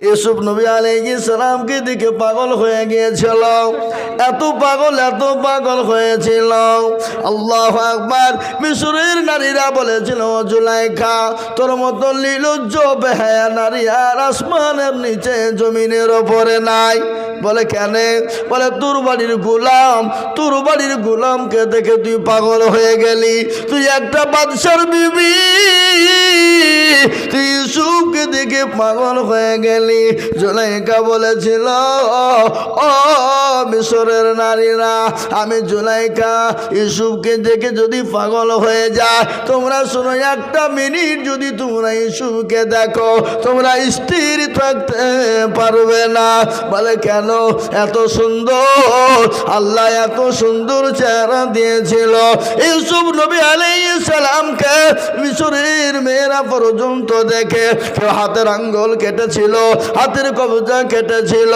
ইউসুফ নবী আলাইহি সালামকে দেখে পাগল হয়ে গিয়েছিল। এত পাগল এত পাগল হয়েছিল। আল্লাহ আকবার, মিশরের নারীরা বলেছিল, "ও জুলাইখা, তোর মতো লীলজ্জ, বেহায়া নারী আর আসমানের নিচে জমিনের ওপরে নাই। বলে, কেন? বলে, তোর বাড়ির গোলাম, তোর বাড়ির গোলামকে দেখে তুই পাগল হয়ে গেলি। তুই একটা বাদশার বিবি। তুই ইউসুফকে দেখে পাগল হয়ে গেলি। জুলাইকা বলেছিল, ও, মিশরের নারীরা, আমি জুলাইকা ইউসুফকে দেখে যদি পাগল হয়ে যায়, তোমরা শোনো, একটা মিনিট যদি তোমরা ইউসুফকে দেখো, তোমরা স্থির থাকতে পারবে না। বলে, কেন? এত সুন্দর, আল্লাহ এত সুন্দর চেহারা দিয়েছিল। ইউসুফ নবী সালামকে মিশরের মেয়েরা পর্যন্ত দেখে, কেউ হাতের আঙ্গুল কেটেছিল, হাতের কবজা কেটেছিল।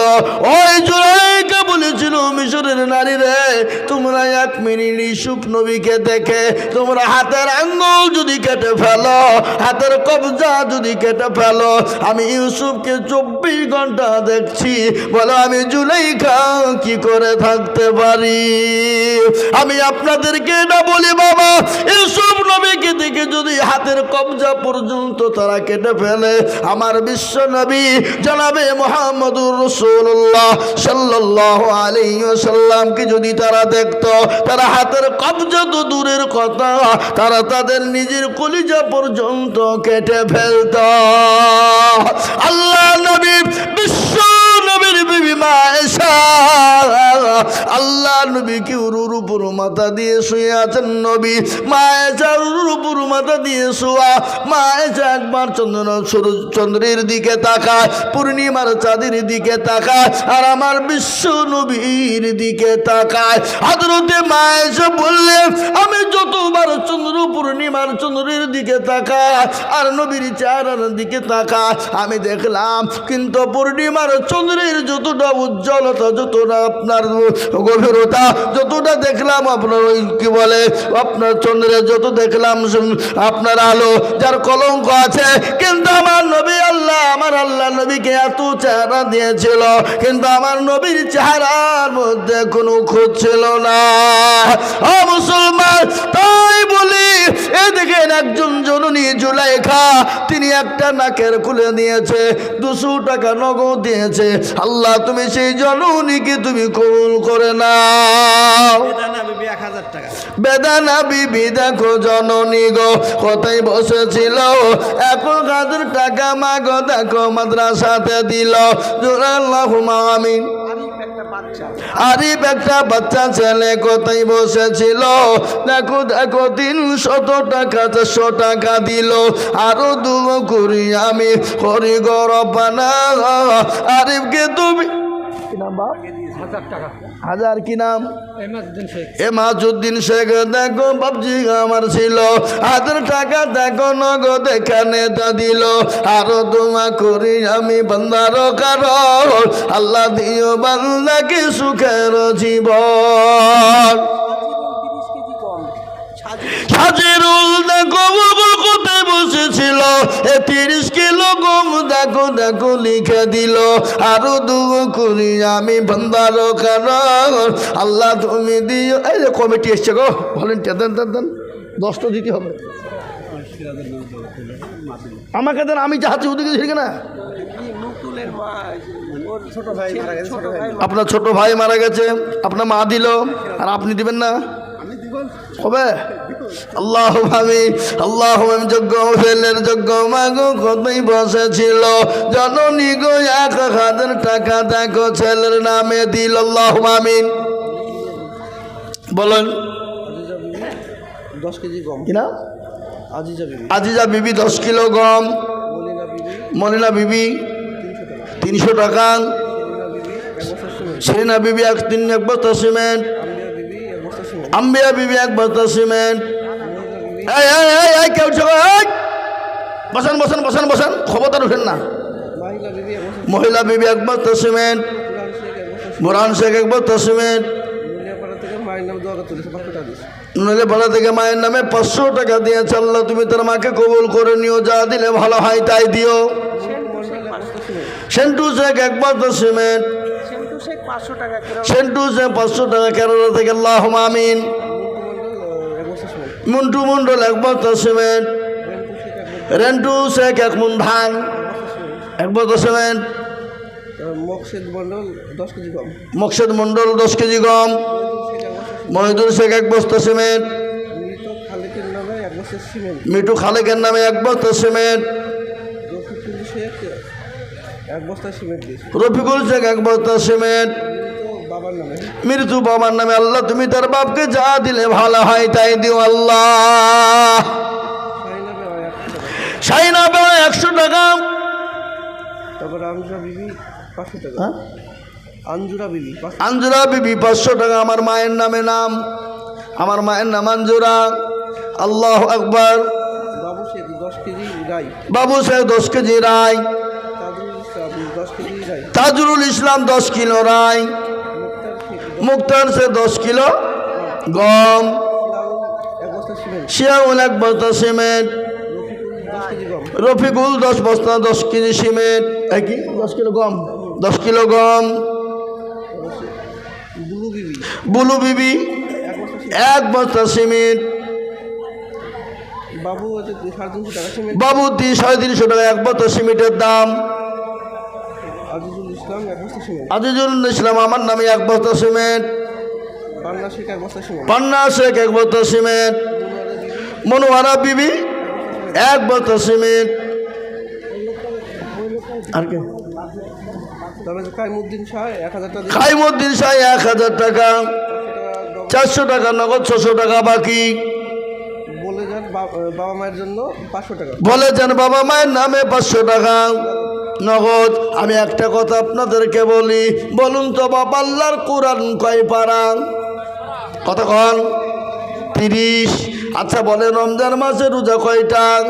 ওই জুলাইকে বলেছিল, মিশরের নারী রে তোমরা এক মিনিট ইউসুফ নবীকে দেখে, তোমরা হাতের আঙ্গুল যদি কেটে ফেলো, হাতের কবজা যদি কেটে ফেলো, আমি ইউসুফকে চব্বিশ ঘণ্টা দেখছি। বলো, আমি জুলাইখা কি করে থাকতে পারি? আমি আপনাদেরকে বলি বাবা নবীকে দেখে যদি হাতের কবজা পর্যন্ত তারা কেটে ফেলে, আমার বিশ্ব নবী জানাবে মোহাম্মদুর রসুল্লাহ সাল্লাহ আলী সাল্লামকে যদি তারা দেখতো, তারা হাতের কবজা তো দূরের কথা, তারা তাদের নিজের কলিজা পর্যন্ত কেটে ফেলত। আল্লাহ নবী বিশ্ব আল্লাহ নবী কি উরুর উপর মাথা দিয়ে শুয়ে আছেন নবী। মায়েশা উরুর উপর মাথা দিয়ে শোয়া। মায়েশা একবার চন্দ্র চন্দ্রের দিকে তাকায়, পূর্ণিমার চাঁদের দিকে তাকায়, আর আমার বিশ্ব নবীর দিকে তাকায়। হাজরতে মায়েশা বললেন আমি যতবার চন্দ্র পূর্ণিমার চন্দ্রের দিকে তাকায়, আর নবীর চেহারার দিকে তাকায়, আমি দেখলাম, কিন্তু পূর্ণিমার চন্দ্রের যতটা উজ্জ্বলতা যতটা আপনার গভীরতা, যতটা দেখলাম আপনার ওই কি বলে, আপনার চন্দ্রের যত দেখলাম আপনার আলো, যার কলঙ্ক আছে। কিন্তু আমার নবী আল্লাহ, আমার আল্লাহ নবীকে এত চেহারা দিয়েছিল, কিন্তু আমার নবীর চেহারার মধ্যে কোনো খোঁজ ছিল না। মুসলমান, তাই বলি এ দেখেন একজন জননী জুলাইখা, তিনি একটা নাকের খুলে দিয়েছে, দুশো টাকা নগদ দিয়েছে। আল্লাহ, তুমি সেই জননীকে তুমি কবুল করে নাও। বেদানা বিবি হাজার দেখো জননী গো কোথায় বসেছিল? এখন কাদের টাকা মাগো দেখো মাদ্রাসাতে দিল। জোরাল্লাহ আমিন। আরিফ একটা বাচ্চা। ছেলে কোথায় বসেছিল? দেখো দেখো তিনশত টাকা চারশো টাকা দিল। আরও দু করি আমি হরি গরবানা আরিফকে তুমি কি নাম বাপ? হাজার কি নাম? এমাজুদ্দিন শেখ। দেখো বাবজি আমার ছিল। হাজার টাকা দেখো নগদ এখানে তা দিল। আরও তোমা করি আমি বান্দার কারণ। আল্লাহ দিও বান্দাকে সুখের জীবন। হাজিরুল দেখো বসেছিল এ তিরিশ কিলো গম দেখো দেখো লিখে দিল। আরও দু করি আমি ভান্ডার কারণ। আল্লাহ তুমি দিও। এই যে কমিটি এসছে গো দেন দেন দেন। দশটা দিতে হবে। আমাকে দেন, আমি চাহাচ্ছি ওদিকে ঠিক না আপনার ছোট ভাই মারা গেছে। আপনার মা দিল, আর আপনি দিবেন না? হবে আল্লাহ ভাবি আল্লাহ যোগ্য ফেলের যোগ্য মাগো কতই বসেছিল। জননী গো এক হাজার টাকা দেখো ছেলের নামে দিল আল্লাহ মামিন বলেন। দশ কেজি গম। কিনা আজিজা বিবি। দশ কিলো গম। মলিনা বিবি তিনশো টাকা। সেরিনা বিবি এক তিন এক বস্তা সিমেন্ট। আম্বিয়া বিবি এক বস্তা সিমেন্ট। কেউ বসান বসান বসান বসান। খবরদার উঠেন না। মাহিলা বিবি এক মহিলা বিবি এক বস্তা সিমেন্ট পুরান শেখ এক বস্তা বুরান শেখ এক বস্তা সিমেন্ট মুলিয়াপাড়া থেকে মায়ের নাম দোয়া পাঁচশো টাকা আল্লাহ তুমি তার মাকে কবুল করে নিও যা দিলে ভালো হয় তাই দিও। সেন্টু শেখ এক বস্তা সিমেন্ট সেন্টু শেখ পাঁচশো টাকা কেরালা থেকে আল্লাহ আমিন। সময় মুন্টু মন্ডল এক বস্তা সিমেন্ট। রেন্টু শেখ এক মুন ধান। এক বস্তা সিমেন্ট। মকসেদ মন্ডল দশ কেজি কম মকসেদ মন্ডল দশ কেজি গম। মহিদুর শেখ এক বস্তা সিমেন্ট। মৃত খালেকের নামে এক বছর সিমেন্ট। মিঠু খালেকের নামে এক বস্তা সিমেন্ট। রফিকুল শেখ এক বস্তা সিমেন্ট রফিকুল শেখ এক বস্তা সিমেন্ট। মৃত্যু বাবার নামে আল্লাহ তুমি তার বাপকে যা দিলে ভালো হয় তাই দিও আল্লাহ। সাইনা একশো টাকা। বেড়া একশো টাকা। তারপর আঞ্জুরা বিবি পাঁচশো টাকা। হ্যাঁ? আঞ্জুরা বিবি পাঁচশো আঞ্জুরা বিবি পাঁচশো টাকা আমার মায়ের নামে নাম। আমার মায়ের নাম আঞ্জুরা। আল্লাহ আকবর। বাবু শেখ দশ কেজি রাই? বাবু শেখ দশ কেজি রায় তাজুরুল ইসলাম দশ কিলো রায় মুক্তার সে দশ কিলো গম বস্তা এক বস্তা সিমেন্ট রফিকুল দশ বস্তা দশ কেজি সিমেন্ট একই দশ কিলো গম। দশ কিলো গম। বুলু বিবি এক বস্তা সিমেন্ট। বাবু সাড়ে তিনশো টাকা এক বস্তা সিমেন্টের দাম। আজিজুল ইসলাম আমার নামে এক বস্তা সিমেন্ট। পান্না শেখ এক বস্তা সিমেন্ট। পান্না শেখ এক বস্তা সিমেন্ট। মনোয়ারা বিবি এক বস্তা সিমেন্ট। আর কে? খাইমুদ্দিন শাহ এক হাজার টাকা চারশো টাকা নগদ ছশো টাকা বাকি। বলে যান বাবা মায়ের জন্য পাঁচশো টাকা। বলেছেন বাবা মায়ের নামে পাঁচশো টাকা। নগদ, আমি একটা কথা আপনাদেরকে বলি, বলুন তো বাবা আল্লাহর কোরআন কয় পারা? কন। তিরিশ আচ্ছা বলে রমজান মাসে রোজা কয়টা?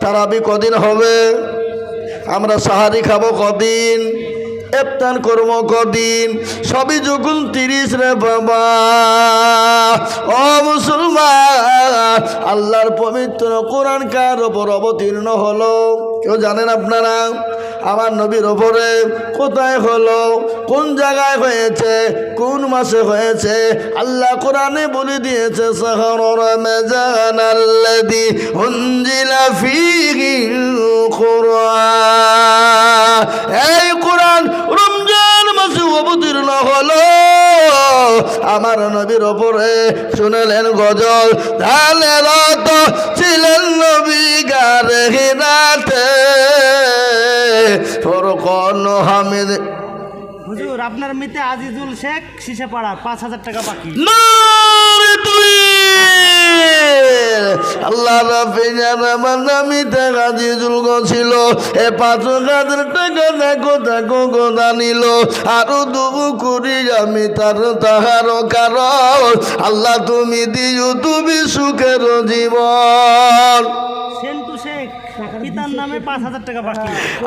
তারাবি কদিন হবে? আমরা সাহারি খাব কদিন? এফতান কর্ম কদিন, সবই যখন তিরিশ রে বাবা। ও মুসলমান, আল্লাহর পবিত্র কোরআন কার ওপর অবতীর্ণ হলো? কেউ জানেন আপনারা? আমার নবীর ওপরে কোথায় হলো? কোন জায়গায় হয়েছে? কোন মাসে হয়েছে? আল্লাহ কোরআনে বলে দিয়েছে শহর রমজান আল্লাযী উনজিলা ফীহিল কুরআন। এই কোরআন রমজান মাসে অবতীর্ণ হলো। আমার নবীর ওপরে শুনলেন গজল রত ছিলেন নবী গারে হিনাতে ফরকন হামিদ। হুজুর আপনার মিতে আজিজুল শেখ শিশে পাড়া পাঁচ হাজার টাকা বাকি। আল্লাহ রাফিজার মানামিতে গাজিজুল ছিল এ পাঁচ হাজার টাকা দেখো দেখো গোদা নিল। আরও দুবু করি আমি তার তাহার কারণ। আল্লাহ তুমি দিও তুমি সুখের জীবন।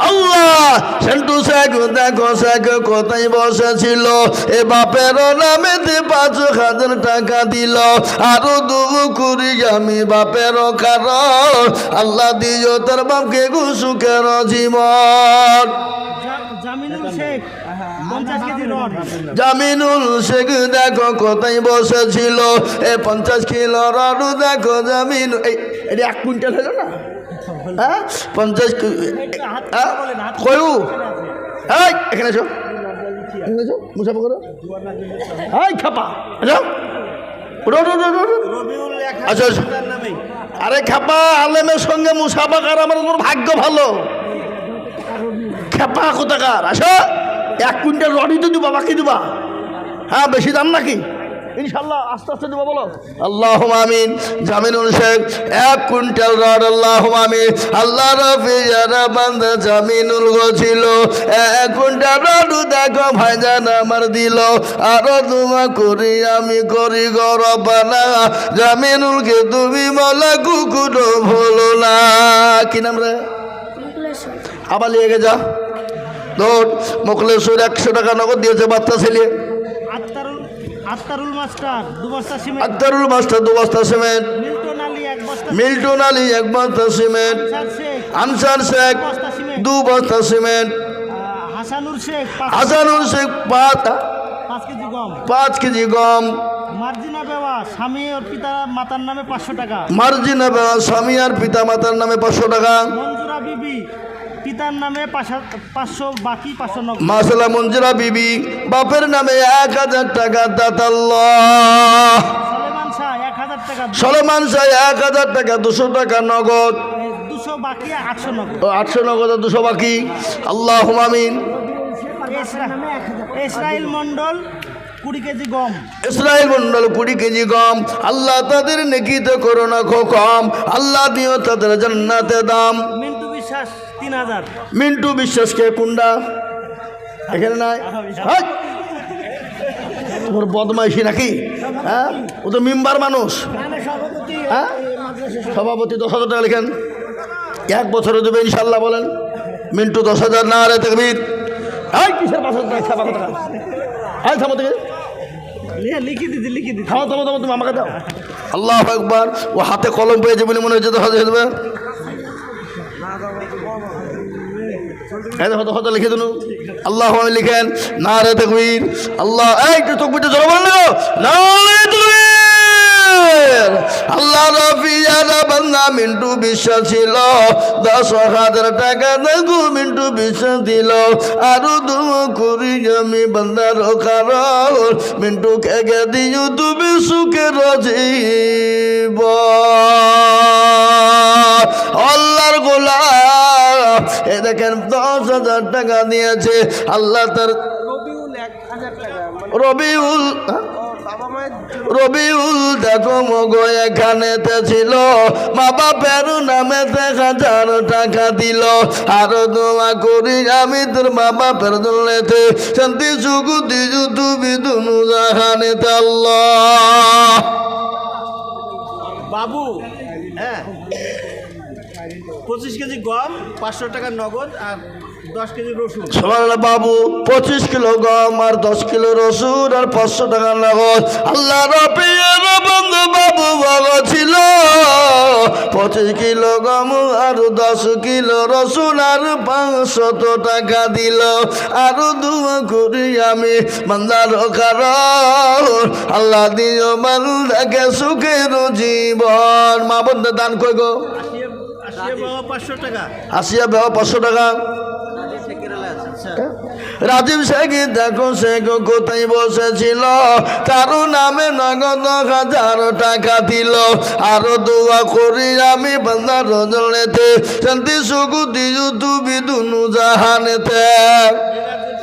আল্লাহ সেন্টু শেখ দেখো শেখ কোথায় বসেছিল? এ বাপের নামে তে পাঁচ হাজার টাকা দিল। আরও দু কুড়ি আমি বাপের কার আল্লাহ দিও তার বাপকে গুসুকের জীবন। জামিনুল শেখ জামিনুল শেখ দেখো কোথায় বসেছিল। এ পঞ্চাশ কিলো রডু দেখো জামিন এই এটা এক কুইন্টাল হলো না? হ্যাঁ? পঞ্চাশ হ্যাঁ? কয়ু? এই এখানে এসো। এখানে এসো মুসাফা করো এই খাপা এসো। আচ্ছা আচ্ছা। আরে খাপা আলেমের সঙ্গে মুসাফা কর আমার তোর ভাগ্য ভালো। খেপা কোথাকার? আসো। এক কুইন্টাল রডি তো দিবা বাকি দিবা। হ্যাঁ বেশি দাম নাকি? ইনশাল্লাহ আস্তে আস্তে দিবা বলো। আল্লাহ আমিন। জামিনুল শেখ এক কুইন্টাল রড আল্লাহ আমিন। আল্লাহ রফি যারা বান্ধা জামিনুল গছিল এক কুইন্টাল রড দেখো ভাইজান আমার দিল। আরও তোমা করি আমি করি গরবানা জামিনুলকে তুমি বলা কুকুরো ভুলো না। কি নাম রে? আবার লিয়ে গে যা। দৌড় মোকলেশ্বর একশো টাকা নগদ দিয়েছে বাচ্চা ছেলে। আক্তারুল মাস্টার দু বস্তা সিমেন্ট। মিল্টন আলী এক বস্তা সিমেন্ট। আনসার শেখ। দু বস্তা সিমেন্ট। হাসানুর শেখ হাসানুর শেখ পাঁচ পাঁচ কেজি গম। পাঁচ কেজি গম। মার্জিনা বেওয়া স্বামী ওর পিতা মাতার নামে পাঁচশো টাকা। মার্জিনা বেওয়া স্বামী আর পিতা মাতার নামে পাঁচশো টাকা। মঞ্জুরা বিবি পিতার নামে পাঁচশো- বাকি পাঁচশো মাসালা মঞ্জুরা বিবি বাপের নামে এক হাজার টাকা দাতাল্লাহ সলেমান শাহ এক হাজার টাকা দুশো। টাকা নগদ। আটশো নগদ দুশো বাকি। আল্লাহ এসরা- এসরাইল মন্ডল কুড়ি কেজি গম। ইসরায়েল মন্ডল কুড়ি কেজি গম। আল্লাহ তাদের নেকিতে করো না খো কম। আল্লাহ দিও তাদের জান্নাতে দাম। মিন্টু বিশ্বাস তিন হাজার। মিন্টু বিশ্বাসকে কুন্ডা? এখানে নাই! তোমার বদমাইশি নাকি? হ্যাঁ? ও তো মেম্বার মানুষ। হ্যাঁ? সভাপতি দশ হাজার টাকা লেখেন। এক বছরে দেবে ইনশাল্লাহ বলেন। মিন্টু দশ হাজার না আরে তেকবির। হাই কিসের পাঁচ হাজার টাকা ছাপা টাকা থামো থেকে লিখে দিদি লিখে দিদি থামো থামো থামো তুমি আমাকে দাও। আল্লাহ একবার ও হাতে কলম পেয়েছে বলে মনে হচ্ছে দশ হাজার লিখেন না রে আল্লাহ না মিন্টু বিশ্বাস ছিল। দশ হাজার টাকা দেখু মিন্টু বিশ্বাস দিল। আরও দু করি আমি বান্দার কারণ মিন্টু খেগে দিও তুমি সুখের জীব এ দেখেন দশ হাজার টাকা দিয়েছে আল্লাহ তার রবিউল মানে রবিউল হ্যাঁ? রবিউল দেখো মগো এখানেতে ছিল। মা বাপের নামে এক হাজার টাকা দিল। আরও দোয়া করি আমি তোর মা বাপের দলেতে শান্তি সুখ দিজু তুমি দুনু জাহানেতে আল্লাহ। বাবু হ্যাঁ। পঁচিশ কেজি গম, পাঁচশো টাকা নগদ আর দশ কেজি রসুন। সবার বাবু, পঁচিশ কিলো গম আর দশ কিলো রসুন আর পাঁচশো টাকা নগদ। আল্লাহ রবির বন্ধু বাবু বগ ছিল। পঁচিশ কিলো গম আর দশ কিলো রসুন আর পাঁচশত টাকা দিল। আর দুয়া করি আমি বান্দার কারণ। আল্লাহ দিও বান্দাকে সুখের জীবন। মা বন্ধু দান কই গো আসিয়ে বেহ পাঁচশো টাকা। রাজীব শেখ দেখো শেখ কোথায় বসেছিল? কারও নামে নগদ হাজার টাকা দিল। আরও দোয়া করি আমি বান্দার রজলেতে শান্তি সুখ দিজু তুমি দুনু জাহানেতে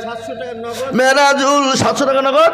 সাতশো টাকা নগদ। মেরাজুল সাতশো টাকা নগদ?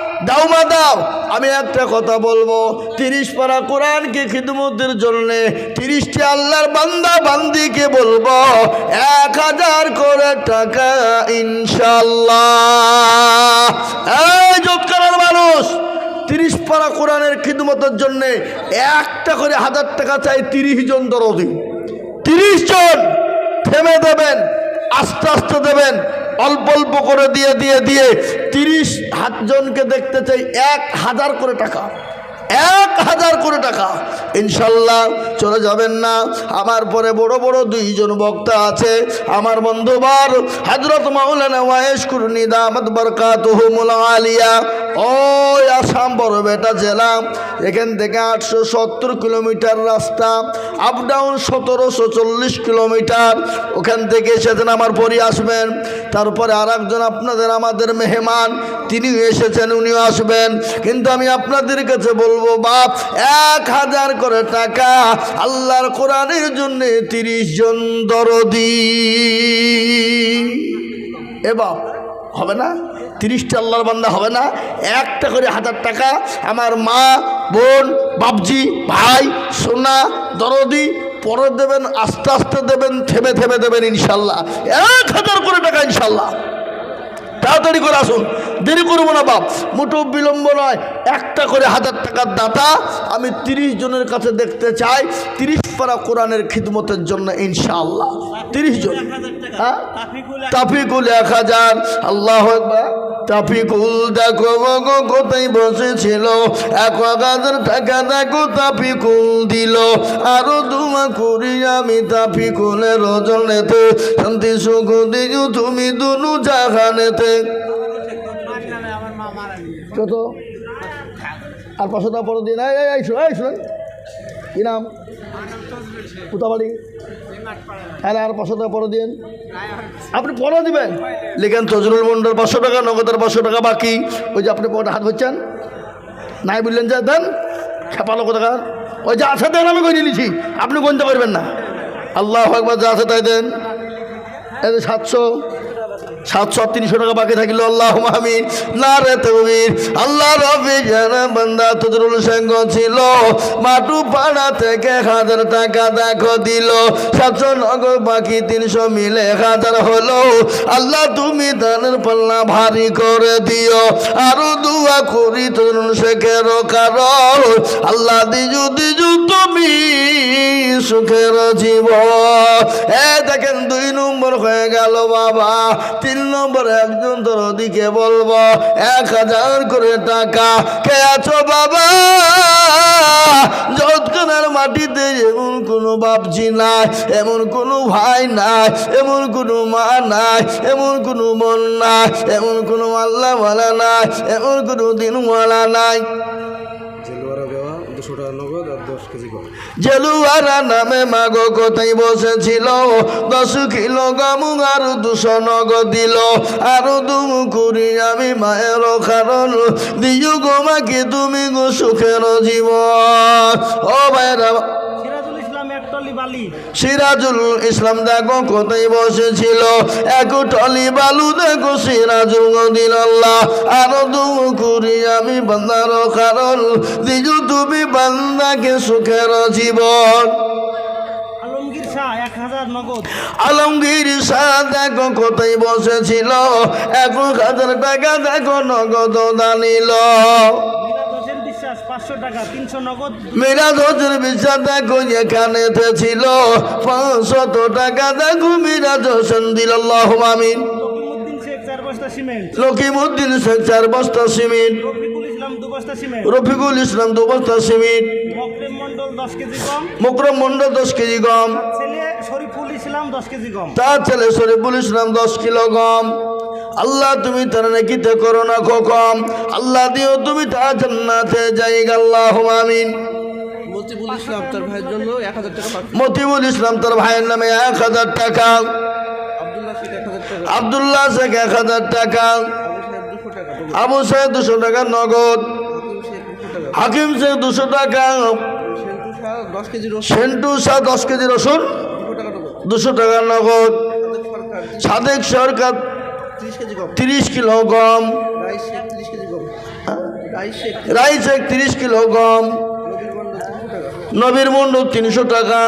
দাও মা দাও আমি একটা কথা বলব। তিরিশ পারা কোরআনকে খিদমতের জন্যে তিরিশটি আল্লাহর বান্দা বান্দিকে বলব, এক হাজার করে টাকা ইনশাল্লাহ মানুষ, তিরিশ পারা কোরআনের খিদমতের জন্যে একটা করে হাজার টাকা চাই তিরিশ জন দরদি। তিরিশ জন থেমে দেবেন, আস্তে আস্তে দেবেন অল্প অল্প করে দিয়ে দিয়ে দিয়ে তিরিশ হাত জনকে দেখতে চাই, এক হাজার করে টাকা। এক হাজার করে টাকা। ইনশাল্লাহ চলে যাবেন না। আমার পরে বড় বড় দুইজন বক্তা আছে। আমার বন্ধুবার হজরত মাওলানা ওয়েশ কুরনি দামত বরকাত আলিয়া। ওই আসাম বড় বেটা জেলা। এখান থেকে আটশো সত্তর কিলোমিটার রাস্তা আপ ডাউন সতেরোশো চল্লিশ কিলোমিটার। ওখান থেকে এসেছেন আমার পরি আসবেন। তারপরে আর আপনাদের আমাদের মেহমান, তিনিও এসেছেন, উনিও আসবেন। কিন্তু আমি আপনাদের কাছে বলব, বাপ, এক হাজার করে টাকা, আল্লাহর কোরআনের জন্য তিরিশ জন দরদি। এ বাপ, হবে না? তিরিশটা আল্লাহর বান্দা হবে না। একটা করে হাজার টাকা আমার মা, বোন বাবজি ভাই, সোনা, দরদি পরে দেবেন, আস্তে আস্তে দেবেন, থেমে থেমে দেবেন ইনশাল্লাহ। এক হাজার করে টাকা ইনশাল্লাহ। তাড়াতাড়ি করে আসুন। দেরি করব না বাপ। মোটো বিলম্ব নয়। একটা করে হাজার টাকার দাতা আমি তিরিশ জনের কাছে দেখতে চাই। তিরিশ পারা কোরআনের খিদমতের জন্য ইনশাআল্লাহ। তিরিশ জন। হ্যাঁ? তাফিকুল এক হাজার। আল্লাহ একবার তাফিকুল দেখো গো কোথায় বসেছিল? এক হাজার টাকা দেখো তাফিকুল দিল। আরও দুমা করি আমি তাফিকুলের রজনেতে শান্তি সুখ দিজু তুমি দুনু জাহানেতে কত আর পাঁচশো টাকা পরে দিন এই, শুনুন কি নাম? কোথাবাড়ি হ্যাঁ আর পাঁচশো টাকা পরে দিন আপনি পরে দিবেন। লিখেন তজরুল মন্ডল পাঁচশো টাকা, নগদের পাঁচশো টাকা, বাকি ওই যে আপনি হাত হচ্ছেন নাই বললেন যে দেন খেপালো কোথাকার ওই যে আছে দেন, আমি গঞ্জি নিছি আপনি গণতে পারবেন না। আল্লাহ একবার যা আছে তাই দেন। সাতশো। সাতশো তিনশো টাকা বাকি থাকিল আল্লাহ আমি না রে তুমি আল্লাহ রবি বান্দা তদরুল সঙ্গ ছিল। মাটু পাড়া থেকে হাজার টাকা দেখো দিল। সাতশো নগদ বাকি তিনশো মিলে হাজার হলো। আল্লাহ তুমি পাল্লা ভারী করে দিও। আরও দুয়া করি তরুণ শেখের কারণ। আল্লাহ দিজু দিজু তুমি সুখের জীব এ দেখেন দুই নম্বর হয়ে গেল বাবা। তিন নম্বর একজন তোর দিকে বলব, এক হাজার করে টাকা কে আছো বাবা? যৎকার মাটিতে এমন কোনো বাপজি নাই, এমন কোনো ভাই নাই, এমন কোনো মা নাই, এমন কোনো বোন নাই, এমন কোনো আল্লাহওয়ালা নাই, এমন কোনো দিনওয়ালা নাই। দুশো কেজি জেলুয়ারা নামে মাগো কোথায় বসেছিল? দশ কিলো গামু আর দুশো নগ দিল। আরও দুমু করি আমি মায়ের কারণ। দিও গোমাকে তুমি গো সুখের জীবন। ও ভাইরা সিরাজুল ইসলাম দেখো কোথায় বসেছিল? এক টলি বালু দেখো সিরাজুল দিল আল্লাহ। আরও দুম করি আমি বান্দার কারণ। দিজু তুমি বান্দাকে সুখের জীবন। আলমগীর শাহ দেখো কোথায় বসেছিল? এক হাজার টাকা দেখো নগদ দানিল। মিরাজ হজুর বিশ্বাস দেখো এখানে ছিল। পাঁচশত টাকা দেখো মিরাজ হোসেন দিল আমিন। চার বস্তা সিমেন্ট। লকিমুদ্দিন শেখ চার বস্তা সিমেন্ট। রফিকুল ইসলাম দু বস্তা সিমেন্ট। রফিকুল ইসলাম দু বস্তা সিমেন্ট। মকরেম মন্ডল দশ মকরম মন্ডল দশ কেজি গম। ছেলে শরীফুল ইসলাম দশ কেজি গম। তার ছেলে শরীফুল ইসলাম দশ কিলো গম। আল্লাহ তুমি তার নাকিতে করো না খো কম। আল্লাহ দিও তুমি তা জান্নাতে যাই আল্লাহ আমিন। মতিবুল ইসলাম তার ভাইয়ের জন্য এক হাজার টাকা মতিবুল ইসলাম তার ভাইয়ের নামে এক হাজার টাকা। আবদুল্লাহ শেখ এক হাজার টাকা। শেখ আবু সাহেব দুশো টাকা নগদ। হাকিম শেখ দুশো টাকা। শেখ সেন্টু শাহ দশ কেজি রসুন। দশ কেজি রসুন। দুশো টাকা নগদ। সাদেক সরকার ত্রিশ কিলো গম। রাই শেখ ত্রিশ কিলো গম। নবীর মন্ডল তিনশো টাকা।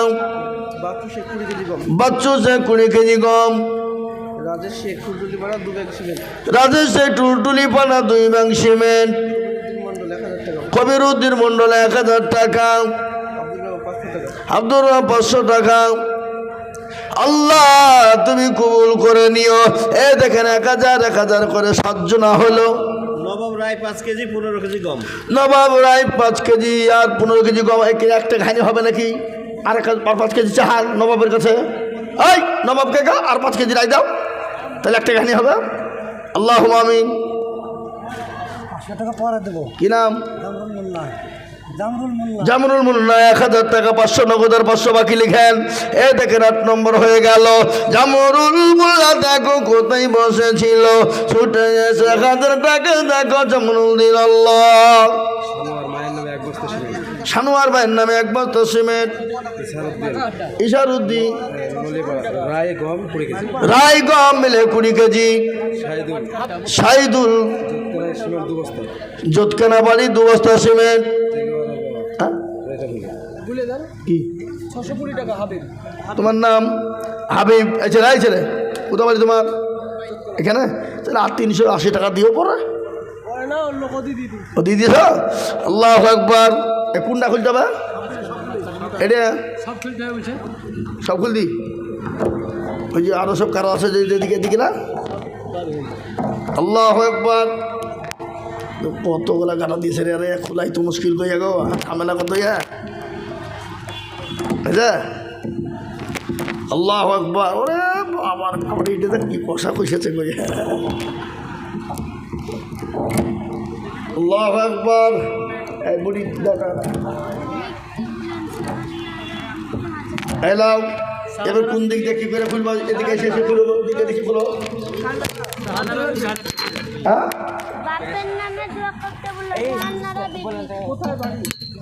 বাচ্চু শেখ কুড়ি কেজি গম। রাজেশ শেখ টুলটুলি পানা দুই ব্যাং সিমেন্ট। এক কবির উদ্দিন মন্ডল এক হাজার টাকা। আব্দুর রহমান পাঁচশো টাকা। আল্লাহ তুমি কবুল করে নিও। এ দেখেন এক হাজার এক হাজার করে সাতজনা হলো। নবাব রায় পাঁচ কেজি পনেরো কেজি গম। নবাব রায় পাঁচ কেজি আর পনেরো কেজি গম। এক কেজি একটা ঘানি হবে নাকি? আর এক পাঁচ কেজি চাহাল নবাবের কাছে। এই আর পাঁচ কেজি রায় দাও। তাহলে একটা ঘানি হবে। আল্লাহ আমিন। কি নাম? জামরুল মোল্লা। এক হাজার টাকা পাঁচশো নগদ আর পাঁচশো বাকি লিখেন। এ দেখেন আট নম্বর হয়ে গেল। জামরুল মোল্লা দেখো কোথায় বসেছিল। ছুটে এসে এক হাজার টাকা দেখো জামরুল দিন আল্লাহ। মায়ের নামে এক সিমেন্ট। সানোয়ার ভাইয়ের নামে এক বস্তা সিমেন্ট। ইশারুদ্দিন। রায় গম কুড়ি কেজি। রায় গম মিলে কুড়ি কেজি। সাইদুল বস্তা। বাড়ি দু বস্তা সিমেন্ট। হ্যাঁ? কি? ছশো কুড়ি টাকা তোমার নাম? হাবিব আচ্ছা রায় ছেলে। কোথা বাড়ি তোমার? এখানে? তাহলে আর তিনশো আশি টাকা দিও পরে। ও দিয়ে দিয়েছ? আল্লাহ একবার এ কোনটা খুলতে হবে? এটা সব খেলতে ওই যে আরও সব কারও আছে যেদিকে এদিকে না? আল্লাহ একবার কতগুলা গাড়া দিয়েছে রে আরে খোলাই তো মুশকিল কইয়া গো ঝামেলা কত ইয়া বুঝা আল্লাহ একবার ওরে আমার আমার এটা কি কষা কষেছে আল্লাহ একবার এই বুড়ি দেখা। এলাও এবার কোন দিক দিয়ে কি করে খুলবা? এদিকে এসে এসে দিকে দেখি খুলো হ্যাঁ?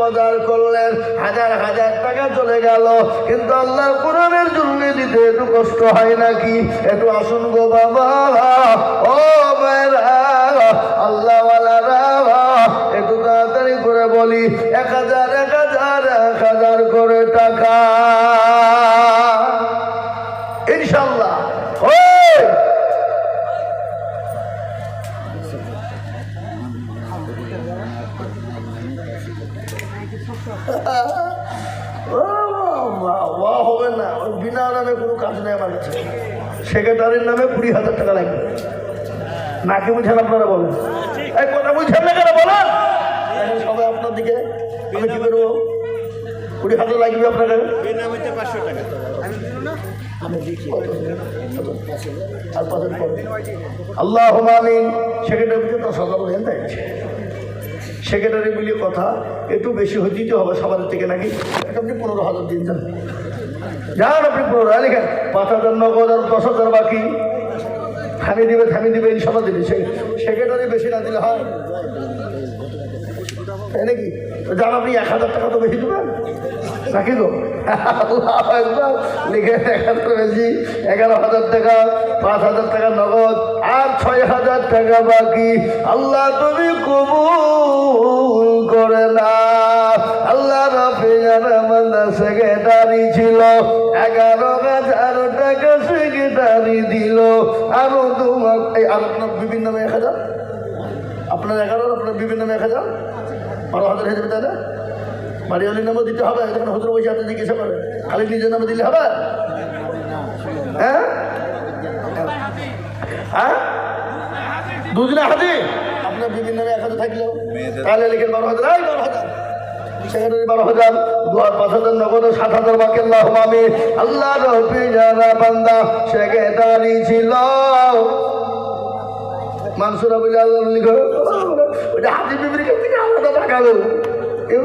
বাজার করলেন, হাজার হাজার টাকা চলে গেল। কিন্তু আল্লাহ কোরআনের জন্য দিতে একটু কষ্ট হয় নাকি? একটু আসুন গো বাবা। ও মেয়েরা সেক্রেটারির নামে কুড়ি হাজার টাকা লাগবে। নাকি বুঝেন আপনারা বলেন? এই কথা বুঝছেন না কেন বলেন? সবাই আপনার দিকে, আমি কি করব? কুড়ি হাজার লাগবে আপনাকে? আর পাঁচ আল্লাহ আমিন। সেক্রেটারি বুঝে দশ হাজার হেন দেখছে সেক্রেটারি মিলিয়ে কথা, একটু বেশি দিতে হবে সবার থেকে নাকি? আপনি পনেরো হাজার দিন যান। যান আপনি পনেরো হাজার লিখেন পাঁচ হাজার নগদ আর দশ হাজার বাকি। থামিয়ে দিবে থামিয়ে দিবে, ইনশাল্লাহ দিবে। সেক্রেটারি বেশি না দিলে হয়। তাই নাকি? যান আপনি এক হাজার টাকা তো বেশি দেবেন? নাকি গো? আকবার। লিখে এক হাজার বেশি, এগারো হাজার টাকা, পাঁচ হাজার টাকা নগদ, আর ছয় হাজার টাকা বাকি। আল্লাহ তুমি কবুল করে না আল্লাহ রাফে সেক্রেটারি ছিল। এগারো হাজার টাকা সেক্রেটারি দিল। আরও তোমার আপনার বিভিন্ন নামে এক হাজার আপনার এগারো আপনার বিভিন্ন নামে এক হাজার বারো হাজার হয়ে যাবে তাই না দিতে হবে, যখন হুজুর বসে জিজ্ঞাসা করে খালি নিজের নামে দিলে হবে? হ্যাঁ? হ্যাঁ? দুজনে হাতে আপনার বিভিন্ন নামে এক হাজার থাকলেও। তাহলে লিখেন বারো হাজার। বারো হাজার। সেখানে বারো হাজার দু আর পাঁচ হাজার, নগদ, সাত হাজার বাকি আল্লাহ আমি আল্লাহ রফি যারা বান্দা সেক্রেটারি ছিল। মানসুর আবুল আল্লাহ লিখো ওটা হাতি বিবির কাছ থেকে আলাদা টাকালো কি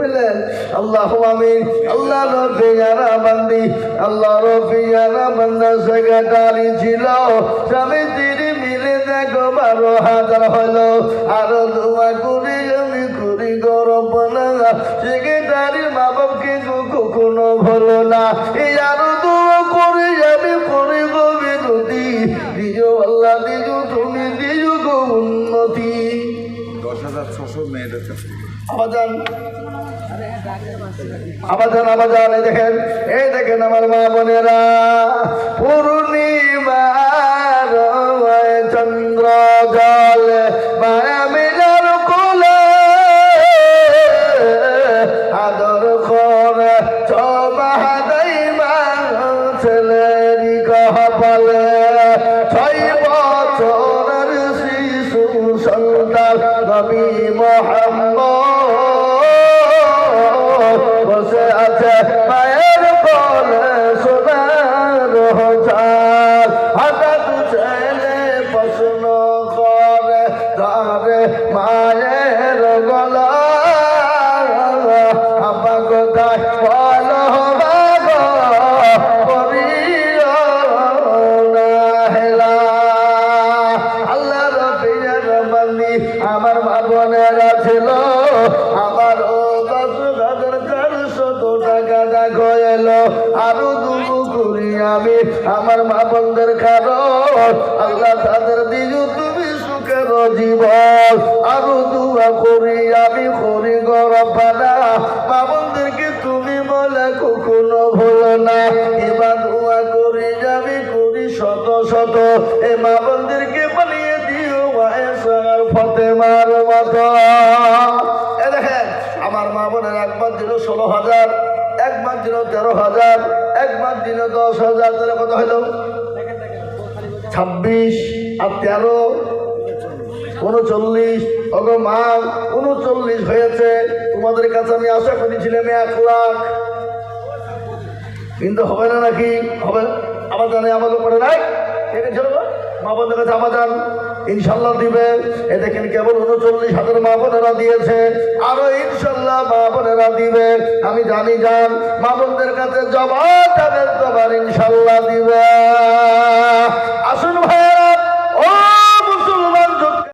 আল্লাহ আমিন। আল্লাহ রফিয়ারা বান্দি, আল্লাহ রফিয়ারা বান্দা সেক্রেটারি ছিল। স্বামী তিরি মিলে দেখো, বারো হাজার হলো। আরও দোয়া ভুলো না এই দোয়া করি আমি করি গো বিনতি দিও আল্লাহ দিও তুমি দিও গো উন্নতি। দশ হাজার ছশো মেয়েদের কাছে। আবাজান। আবাজান আবাজান এই দেখেন এই দেখেন আমার মা বোনেরা। পূর্ণিমার চন্দ্র যাবি করি শত শত। এ মা বোনদেরকে বানিয়ে দিও মায়ের ফতে মার মতো। এ আমার মা বোনের একবার দিল ষোলো হাজার, একবার দিল তেরো হাজার, একবার দিল দশ হাজার। তাহলে কত হলো? ছাব্বিশ আর তেরো, উনচল্লিশ। অগ মা, উনচল্লিশ হয়েছে। তোমাদের কাছে আমি আশা করেছিলাম এক লাখ। কিন্তু হবে না নাকি? হবে। আবার জানে আমাদের করে নাই। এটা ছিল মা বোনদের কাছে আমাদান ইনশাল্লাহ দিবে। এ দেখেন কেবল উনচল্লিশ হাজার মা বোনেরা দিয়েছে। আরও ইনশাল্লাহ মা বোনেরা দিবে। আমি জানি যান মা বোনদের কাছে জবাব তাদের তোমার ইনশাল্লাহ দিবে।